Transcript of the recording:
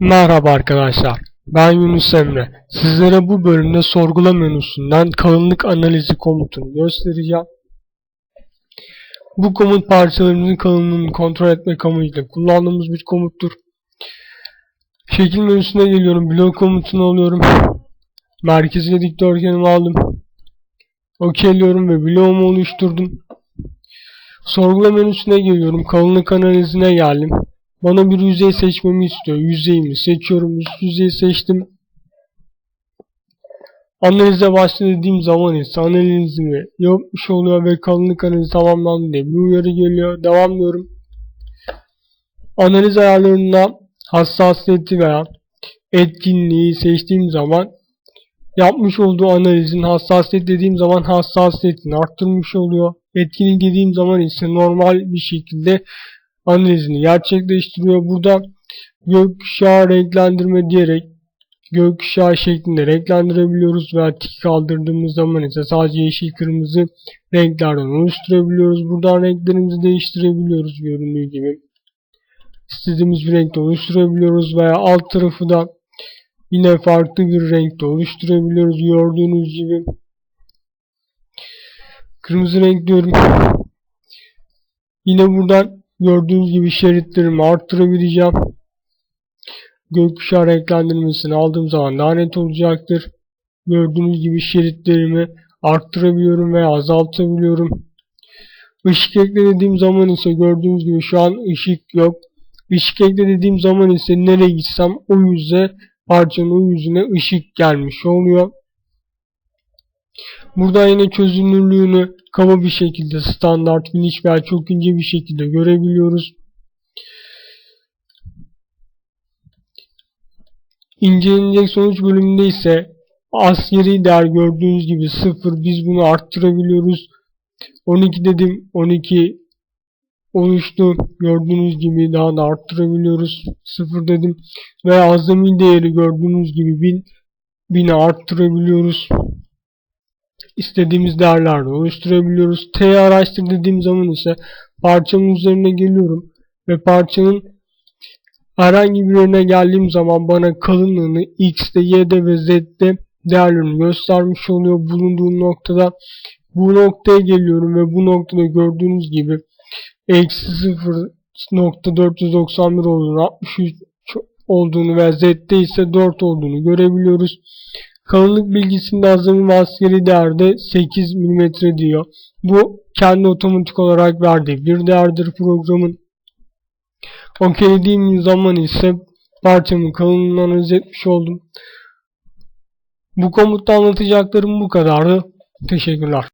Merhaba arkadaşlar. Ben Yunus Emre. Sizlere bu bölümde sorgula menüsünden kalınlık analizi komutunu göstereceğim. Bu komut parçalarımızın kalınlığını kontrol etmek amacıyla kullandığımız bir komuttur. Şekil menüsüne geliyorum. Blok komutunu alıyorum. Merkezine dikdörtgenimi aldım. Okeyliyorum ve bloğumu oluşturdum. Sorgula menüsüne geliyorum. Kalınlık analizine geldim. Bana bir yüzey seçmemi istiyor. Yüzeyimi seçiyorum. Üst yüzeyi seçtim. Analize başla dediğim zaman ise analizimi yapmış oluyor ve kalınlık analizi tamamlandı diye bir uyarı geliyor. Devam diyorum. Analiz ayarlarında hassasiyeti veya etkinliği seçtiğim zaman yapmış olduğu analizin hassasiyet dediğim zaman hassasiyetini arttırmış oluyor. Etkinlik dediğim zaman ise normal bir şekilde analizini gerçekleştiriyor. Burada gökkuşağı renklendirme diyerek gökkuşağı şeklinde renklendirebiliyoruz veya tik kaldırdığımız zaman ise sadece yeşil kırmızı renklerden oluşturabiliyoruz. Buradan renklerimizi değiştirebiliyoruz göründüğü gibi. İstediğimiz bir renkte oluşturabiliyoruz veya alt tarafı da yine farklı bir renkte oluşturabiliyoruz gördüğünüz gibi. Kırmızı renk diyorum. Yine buradan gördüğünüz gibi şeritlerimi arttırabileceğim. Gökkuşağı renklendirmesini aldığım zaman daha net olacaktır. Gördüğünüz gibi şeritlerimi arttırabiliyorum veya azaltabiliyorum. Işık ekle dediğim zaman ise gördüğünüz gibi şu an ışık yok. Işık ekle dediğim zaman ise nereye gitsem o yüze parçanın o yüzüne ışık gelmiş oluyor. Burada yine çözünürlüğünü kaba bir şekilde standart, geniş veya çok ince bir şekilde görebiliyoruz. İncelenecek sonuç bölümünde ise askeri değer gördüğünüz gibi 0 biz bunu arttırabiliyoruz. 12 dedim 12 oluştu. Gördüğünüz gibi daha da arttırabiliyoruz. 0 dedim ve azami değeri gördüğünüz gibi 1000 1000'e arttırabiliyoruz istediğimiz değerlerle oluşturabiliyoruz. T araştır dediğim zaman ise parçanın üzerine geliyorum ve parçanın herhangi bir yerine geldiğim zaman bana kalınlığını X'de, Y'de ve Z'de değerlerini göstermiş oluyor. Bulunduğum noktada bu noktaya geliyorum ve bu noktada gördüğünüz gibi eksi 0.491 olduğunu 63 olduğunu ve Z'de ise 4 olduğunu görebiliyoruz. Kalınlık bilgisinde azami askeri değerde 8 mm diyor. Bu kendi otomatik olarak verdiği bir değerdir programın. Okeylediğim zaman ise parçamın kalınlığını analiz oldum. Bu komutta anlatacaklarım bu kadardı. Teşekkürler.